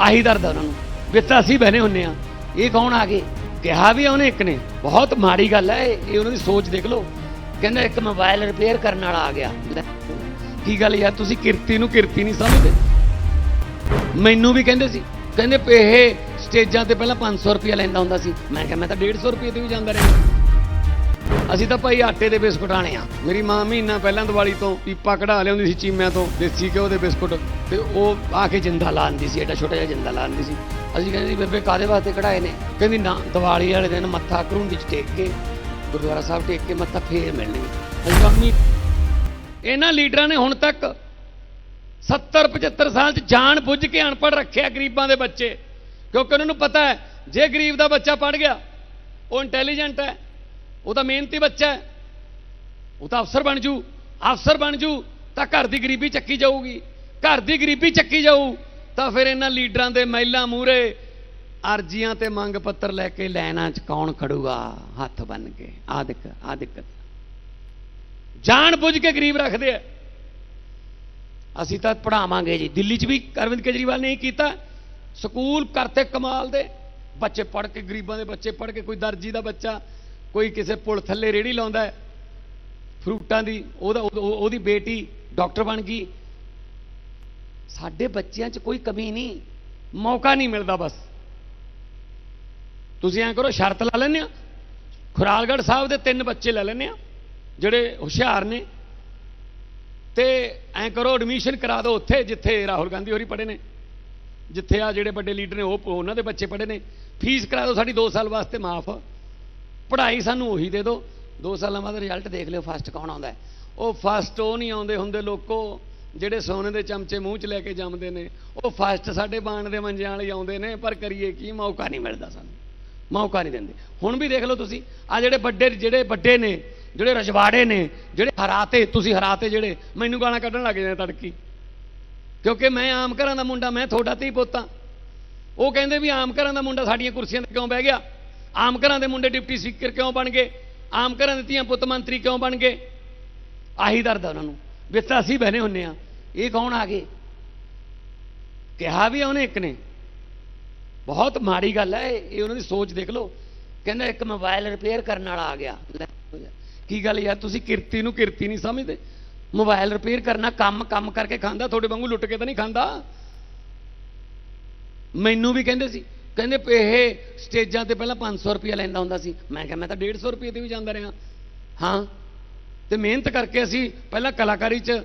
ਆਹੀ ਦਰਦ ਆ ਉਹਨਾਂ ਨੂੰ। ਵਿੱਚ ਅਸੀਂ ਬਹਿਨੇ ਹੁੰਨੇ ਆ। ਇਹ ਕੌਣ ਆ ਗਏ? ਕਿਹਾ ਵੀ ਉਹਨੇ ਇੱਕ ਨੇ। ਬਹੁਤ ਮਾੜੀ ਗੱਲ ਹੈ ਇਹ। ਉਹਨਾਂ ਦੀ ਸੋਚ ਦੇਖ ਲਓ। ਕਹਿੰਦਾ ਇੱਕ ਮੋਬਾਈਲ ਰਿਪੇਅਰ ਕਰਨ ਵਾਲਾ ਆ ਗਿਆ। ਕੀ ਗੱਲ ਯਾਰ, ਤੁਸੀਂ ਕਿਰਤੀ ਨੂੰ ਕਿਰਤੀ ਨਹੀਂ ਸਮਝਦੇ? ਮੈਨੂੰ ਵੀ ਕਹਿੰਦੇ ਸੀ। ਕਹਿੰਦੇ ਵੀ ਇਹ ਸਟੇਜਾਂ ਤੇ ਪਹਿਲਾਂ 500 ਰੁਪਏ ਲੈਂਦਾ ਹੁੰਦਾ ਸੀ। ਮੈਂ ਕਿਹਾ, ਮੈਂ ਤਾਂ 150 ਰੁਪਏ ਤੇ ਵੀ ਜਾਂਦਾ ਰਿਹਾ। ਅਸੀਂ ਤਾਂ ਭਾਈ ਆਟੇ ਦੇ ਬਿਸਕੁਟ ਆਣੇ ਆ। ਮੇਰੀ ਮਾਂ ਮਹੀਨਾ ਪਹਿਲਾਂ ਦੀਵਾਲੀ ਤੋਂ ਪੀਪਾ ਕਢਾ ਲਿਆਉਂਦੀ ਸੀ ਚੀਮਿਆਂ ਤੋਂ, ਦੇਸੀ ਘਿਓ ਦੇ ਬਿਸਕੁਟ। ਤੇ ਉਹ ਆ ਕੇ ਜਿੰਦਾ ਲਾਉਂਦੀ ਸੀ, ਐਡਾ ਛੋਟਾ ਜਿਹਾ ਜਿੰਦਾ ਲਾਉਂਦੀ ਸੀ। ਅਸੀਂ ਕਹਿੰਦੇ ਸੀ, ਬੇਬੇ ਕਾਦੇ ਵਾਸਤੇ ਕਢਾਏ ਨੇ? ਕਹਿੰਦੀ, ਨਾ, ਦੀਵਾਲੀ ਵਾਲੇ ਦਿਨ ਮੱਥਾ ਕਰੂੰਡੀ ਚ ਟੇਕ ਕੇ, ਗੁਰਦੁਆਰਾ ਸਾਹਿਬ ਟੇਕ ਕੇ ਮੱਥਾ ਫੇਰ ਮਿਲਣੀ ਅਸੀਂ ਮੰਮੀ ਇਹਨਾਂ ਲੀਡਰਾਂ ਨੇ ਹੁਣ ਤੱਕ 70 75 ਸਾਲ ਚ ਜਾਣ ਬੁੱਝ ਕੇ ਅਨਪੜ੍ਹ ਰੱਖਿਆ ਗਰੀਬਾਂ ਦੇ ਬੱਚੇ। ਕਿਉਂਕਿ ਉਹਨਾਂ ਨੂੰ ਪਤਾ ਹੈ, ਜੇ ਗਰੀਬ ਦਾ ਬੱਚਾ ਪੜ ਗਿਆ, ਉਹ ਇੰਟੈਲੀਜੈਂਟ ਹੈ। ਉਹ ਤਾਂ ਮਿਹਨਤੀ ਬੱਚਾ ਹੈ। ਉਹ ਤਾਂ ਅਫਸਰ ਬਣ ਜੂ। ਅਫਸਰ ਬਣ ਜੂ ਤਾਂ ਘਰ ਦੀ ਗਰੀਬੀ ਚੱਕੀ ਜਾਊਗੀ। ਘਰ ਦੀ ਗਰੀਬੀ ਚੱਕੀ ਜਾਊ ਤਾਂ ਫਿਰ ਇਹਨਾਂ ਲੀਡਰਾਂ ਦੇ ਮਹਿਲਾ ਮੂਰੇ ਅਰਜ਼ੀਆਂ ਤੇ ਮੰਗ ਪੱਤਰ ਲੈ ਕੇ ਲੈਣਾ ਚ ਕੌਣ ਖੜੂਗਾ? ਹੱਥ ਬੰਨ ਕੇ। ਆ ਆਦਿਕ ਜਾਣ ਬੁੱਝ ਕੇ ਗਰੀਬ ਰੱਖਦੇ ਆ। ਅਸੀਂ ਤਾਂ ਪੜਾਵਾਂਗੇ ਜੀ। ਦਿੱਲੀ 'ਚ ਵੀ ਅਰਵਿੰਦ ਕੇਜਰੀਵਾਲ ਨੇ ਹੀ ਕੀਤਾ। ਸਕੂਲ ਕਰਤੇ ਕਮਾਲ ਦੇ। ਬੱਚੇ ਪੜ ਕੇ, ਗਰੀਬਾਂ ਦੇ ਬੱਚੇ ਪੜ ਕੇ, ਕੋਈ ਦਰਜੀ ਦਾ ਬੱਚਾ ਕੋਈ ਕਿਸੇ ਪੁਲ ਥੱਲੇ ਰੇੜੀ ਲਾਉਂਦਾ ਫਰੂਟਾਂ ਦੀ, ਉਹਦਾ ਉਹਦੀ ਬੇਟੀ ਡਾਕਟਰ ਬਣ ਗਈ। ਸਾਡੇ ਬੱਚਿਆਂ 'ਚ ਕੋਈ ਕਮੀ ਨਹੀਂ, ਮੌਕਾ ਨਹੀਂ ਮਿਲਦਾ ਬਸ। ਤੁਸੀਂ ਐਂ ਕਰੋ, ਸ਼ਰਤ ਲਾ ਲੈਂਦੇ ਆ ਖੁਰਾਲਗੜ੍ਹ ਸਾਹਿਬ ਦੇ ਤਿੰਨ ਬੱਚੇ ਲੈ ਲੈਂਦੇ ਆ ਜਿਹੜੇ ਹੁਸ਼ਿਆਰ ਨੇ। ਤੇ ਐਂ ਕਰੋ ਐਡਮਿਸ਼ਨ ਕਰਾ ਦਿਓ ਉੱਥੇ, ਜਿੱਥੇ ਰਾਹੁਲ ਗਾਂਧੀ ਹੋਰੀ ਪੜ੍ਹੇ ਨੇ। ਜਿੱਥੇ ਆ ਜਿਹੜੇ ਵੱਡੇ ਲੀਡਰ ਨੇ, ਉਹ, ਉਹਨਾਂ ਦੇ ਬੱਚੇ ਪੜ੍ਹੇ ਨੇ। ਫੀਸ ਕਰਾ ਦਿਓ ਸਾਡੀ 2 ਸਾਲ ਵਾਸਤੇ, ਮਾਫ। ਪੜ੍ਹਾਈ ਸਾਨੂੰ ਉਹੀ ਦੇ ਦਿਓ। 2 ਸਾਲਾਂ ਬਾਅਦ ਰਿਜ਼ਲਟ ਦੇਖ ਲਿਓ ਫਸਟ ਕੌਣ ਆਉਂਦਾ ਉਹ ਫਸਟ ਉਹ ਨਹੀਂ ਆਉਂਦੇ ਹੁੰਦੇ ਲੋਕੋ, ਜਿਹੜੇ ਸੋਨੇ ਦੇ ਚਮਚੇ ਮੂੰਹ 'ਚ ਲੈ ਕੇ ਜੰਮਦੇ ਨੇ। ਉਹ ਫਸਟ ਸਾਡੇ ਬਾਣ ਦੇ ਮੰਜਿਆਂ ਵਾਲੇ ਆਉਂਦੇ ਨੇ, ਪਰ ਕਰੀਏ ਕੀ? ਮੌਕਾ ਨਹੀਂ ਮਿਲਦਾ ਸਾਨੂੰ। ਮੌਕਾ ਨਹੀਂ ਦਿੰਦੇ। ਹੁਣ ਵੀ ਦੇਖ ਲਓ ਤੁਸੀਂ ਆ ਜਿਹੜੇ ਵੱਡੇ ਜਿਹੜੇ ਵੱਡੇ ਨੇ, ਜਿਹੜੇ ਰਜਵਾੜੇ ਨੇ, ਜਿਹੜੇ ਹਰਾਤੇ, ਤੁਸੀਂ ਹਰਾਤੇ ਜਿਹੜੇ, ਮੈਨੂੰ ਗਾਲਾਂ ਕੱਢਣ ਲੱਗ ਜਾਂਦੇ ਤੜਕੀ। ਕਿਉਂਕਿ ਮੈਂ ਆਮ ਘਰਾਂ ਦਾ ਮੁੰਡਾ, ਮੈਂ ਤੁਹਾਡਾ ਧੀ ਪੋਤਾ ਉਹ ਕਹਿੰਦੇ ਵੀ ਆਮ ਘਰਾਂ ਦਾ ਮੁੰਡਾ ਸਾਡੀਆਂ ਕੁਰਸੀਆਂ ਤੇ ਕਿਉਂ ਬਹਿ ਗਿਆ? ਆਮ ਘਰਾਂ ਦੇ ਮੁੰਡੇ ਡਿਪਟੀ ਸਪੀਕਰ ਕਿਉਂ ਬਣ ਗਏ? ਆਮ ਘਰਾਂ ਦੇ ਧੀਆਂ ਪੁੱਤ ਮੰਤਰੀ ਕਿਉਂ ਬਣ ਗਏ? ਆਹੀ ਦਰਦ ਉਹਨਾਂ ਨੂੰ। ਵਿੱਚ ਅਸੀਂ ਬਹਿਨੇ ਹੁੰਨੇ ਆ। ਇਹ ਕੌਣ ਆ ਗਏ? ਕਿਹਾ ਵੀ ਉਹਨੇ ਇੱਕ ਨੇ। ਬਹੁਤ ਮਾੜੀ ਗੱਲ ਹੈ ਇਹ। ਉਹਨਾਂ ਦੀ ਸੋਚ ਦੇਖ ਲਓ। ਕਹਿੰਦਾ ਇੱਕ ਮੋਬਾਈਲ ਰਿਪੇਅਰ ਕਰਨ ਵਾਲਾ ਆ ਗਿਆ। ਕੀ ਗੱਲ ਯਾਰ, ਤੁਸੀਂ ਕਿਰਤੀ ਨੂੰ ਕਿਰਤੀ ਨਹੀਂ ਸਮਝਦੇ? ਮੋਬਾਈਲ ਰਿਪੇਅਰ ਕਰਨਾ, ਕੰਮ ਕੰਮ ਕਰਕੇ ਖਾਂਦਾ, ਤੁਹਾਡੇ ਵਾਂਗੂ ਲੁੱਟ ਕੇ ਤਾਂ ਨਹੀਂ ਖਾਂਦਾ? ਮੈਨੂੰ ਵੀ ਕਹਿੰਦੇ ਸੀ ਕਹਿੰਦੇ ਇਹ ਸਟੇਜਾਂ ਤੇ ਪਹਿਲਾਂ 500 ਰੁਪਏ ਲੈਂਦਾ ਹੁੰਦਾ ਸੀ। ਮੈਂ ਕਿਹਾ, ਮੈਂ ਤਾਂ 150 ਰੁਪਏ ਤੇ ਵੀ ਜਾਂਦਾ ਰਿਹਾ। ਹਾਂ। ਤੇ ਮਿਹਨਤ ਕਰਕੇ ਅਸੀਂ ਪਹਿਲਾਂ ਕਲਾਕਾਰੀ 'ਚ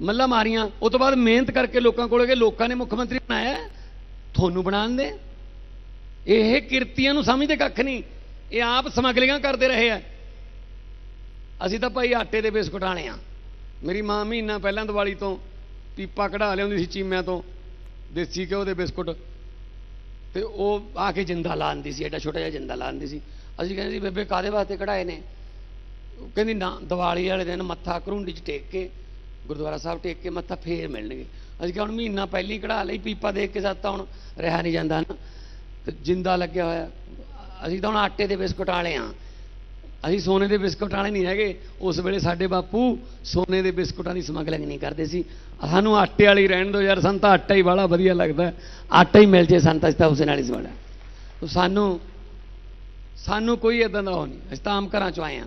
ਮੱਲਾ ਮਾਰੀਆਂ। ਉਸ ਤੋਂ ਬਾਅਦ ਮਿਹਨਤ ਕਰਕੇ ਲੋਕਾਂ ਕੋਲ ਗਏ। ਲੋਕਾਂ ਨੇ ਮੁੱਖ ਮੰਤਰੀ ਬਣਾਇਆ। ਤੁਹਾਨੂੰ ਬਣਾਉਣ ਦੇ। ਇਹ ਕਿਰਤੀਆਂ ਨੂੰ ਸਮਝਦੇ ਕੱਖ ਨਹੀਂ। ਇਹ ਆਪ ਸਮਗਲਿੰਗਾਂ ਕਰਦੇ ਰਹੇ ਆ। ਅਸੀਂ ਤਾਂ ਭਾਈ ਆਟੇ ਦੇ ਬਿਸਕੁਟ ਆਣੇ ਆ। ਮੇਰੀ ਮਾਂ ਮਹੀਨਾ ਪਹਿਲਾਂ ਦੀਵਾਲੀ ਤੋਂ ਪੀਪਾ ਕਢਾ ਲਿਆਉਂਦੀ ਸੀ ਚੀਮਿਆਂ ਤੋਂ। ਦੇਸੀ ਘਿਓ ਦੇ ਬਿਸਕੁਟ। ਤੇ ਉਹ ਆ ਕੇ ਜਿੰਦਾ ਲਾਉਂਦੀ ਸੀ, ਐਡਾ ਛੋਟਾ ਜਿਹਾ ਜਿੰਦਾ ਲਾਉਂਦੀ ਸੀ। ਅਸੀਂ ਕਹਿੰਦੇ ਸੀ, ਬੇਬੇ ਕਾਦੇ ਵਾਸਤੇ ਕਢਾਏ ਨੇ? ਉਹ ਕਹਿੰਦੀ, ਨਾ, ਦੀਵਾਲੀ ਵਾਲੇ ਦਿਨ ਮੱਥਾ ਕਰੂੰਡੀ ਚ ਟੇਕ ਕੇ, ਗੁਰਦੁਆਰਾ ਸਾਹਿਬ ਟੇਕ ਕੇ ਮੱਥਾ ਫੇਰ ਮਿਲਣਗੇ। ਅਸੀਂ ਕਿਹਾ, ਹੁਣ ਮਹੀਨਾ ਪਹਿਲਾਂ ਹੀ ਕਢਾ ਲਈ, ਪੀਪਾ ਦੇਖ ਕੇ ਸਾਥ ਤਾਂ ਹੁਣ ਰਿਹਾ ਨਹੀਂ ਜਾਂਦਾ ਨਾ। ਤੇ ਜਿੰਦਾ ਲੱਗਿਆ ਹੋਇਆ। ਅਸੀਂ ਤਾਂ ਹੁਣ ਆਟੇ ਦੇ ਬਿਸਕੁਟ ਵਾਲੇ ਆ। ਅਸੀਂ ਸੋਨੇ ਦੇ ਬਿਸਕੁਟ ਵਾਲੇ ਨਹੀਂ ਹੈਗੇ। ਉਸ ਵੇਲੇ ਸਾਡੇ ਬਾਪੂ ਸੋਨੇ ਦੇ ਬਿਸਕੁਟਾਂ ਦੀ ਸਮਗਲਿੰਗ ਨਹੀਂ ਕਰਦੇ ਸੀ। ਸਾਨੂੰ ਆਟੇ ਵਾਲੀ ਰਹਿਣ ਦਿਓ ਯਾਰ, ਸਾਨੂੰ ਤਾਂ ਆਟਾ ਹੀ ਬੜਾ ਵਧੀਆ ਲੱਗਦਾ। ਆਟਾ ਹੀ ਮਿਲ ਜੇ ਸਾਨੂੰ ਤਾਂ ਅਸੀਂ ਤਾਂ ਉਸੇ ਨਾਲ ਹੀ ਸਵਾੜਾ ਸਾਨੂੰ ਸਾਨੂੰ ਕੋਈ ਇਦਾਂ ਦਾ ਉਹ ਨਹੀਂ। ਅਸੀਂ ਤਾਂ ਆਮ ਘਰਾਂ ਚੋਂ ਆਏ ਆ